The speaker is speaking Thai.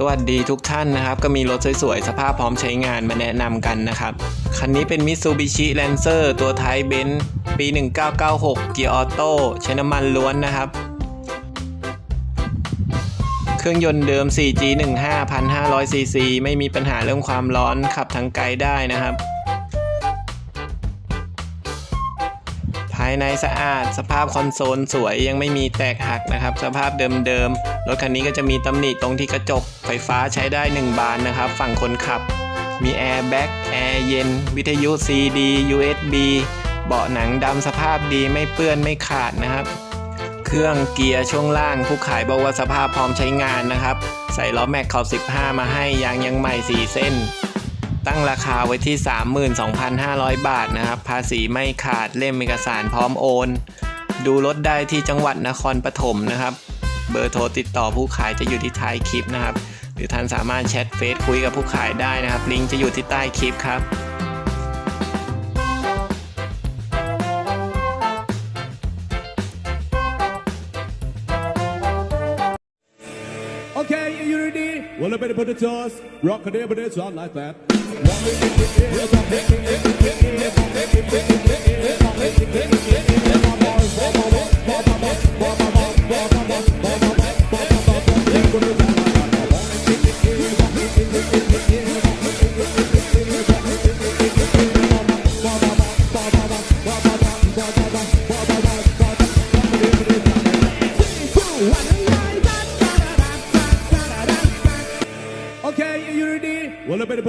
สวัสดีทุกท่านนะครับ ก็มีรถสวยๆ สภาพพร้อมใช้งานมาแนะนำกันนะครับ คันนี้เป็น Mitsubishi Lancer ตัวไทยเบนซ์ปี 1996 เกียร์ออโต้ใช้น้ำมันล้วนนะครับ เครื่องยนต์เดิม 4G 15 1,500 cc ไม่มีปัญหาเรื่องความร้อนขับทางไกลได้นะครับายในสะอาด สภาพคอนโซลสวยยังไม่มีแตกหักนะครับ สภาพเดิมๆ รถคันนี้ก็จะมีตำหนิตรงที่กระจกไฟฟ้าใช้ได้ 1 บานนะครับ ฝั่งคนขับ มีแอร์แบ็กแอร์เย็น วิทยุ CD USB เบาะหนังดำสภาพดีไม่เปื้อนไม่ขาดนะครับ เครื่องเกียร์ช่วงล่าง ผู้ขายบอกว่าสภาพพร้อมใช้งานนะครับ ใส่ล้อแม็กขอบ15 มาให้ยางยังใหม่ 4 เส้น ตั้งราคาไว้ที่ 32,500 บาทนะครับ ภาษีไม่ขาดเล่มเอกสารพร้อมโอน ดูรถได้ที่จังหวัดนครปฐมนะครับ เบอร์โทรติดต่อผู้ขายจะอยู่ที่ท้ายคลิปนะครับ หรือท่านสามารถแชทเฟซคุยกับผู้ขายได้นะครับ ลิงก์จะอยู่ที่ใต้คลิปครับ Okay, you ready? Well, I better put the toss. Rock a day, but it's all like that. Bye. Okay, you ready? Well, I better put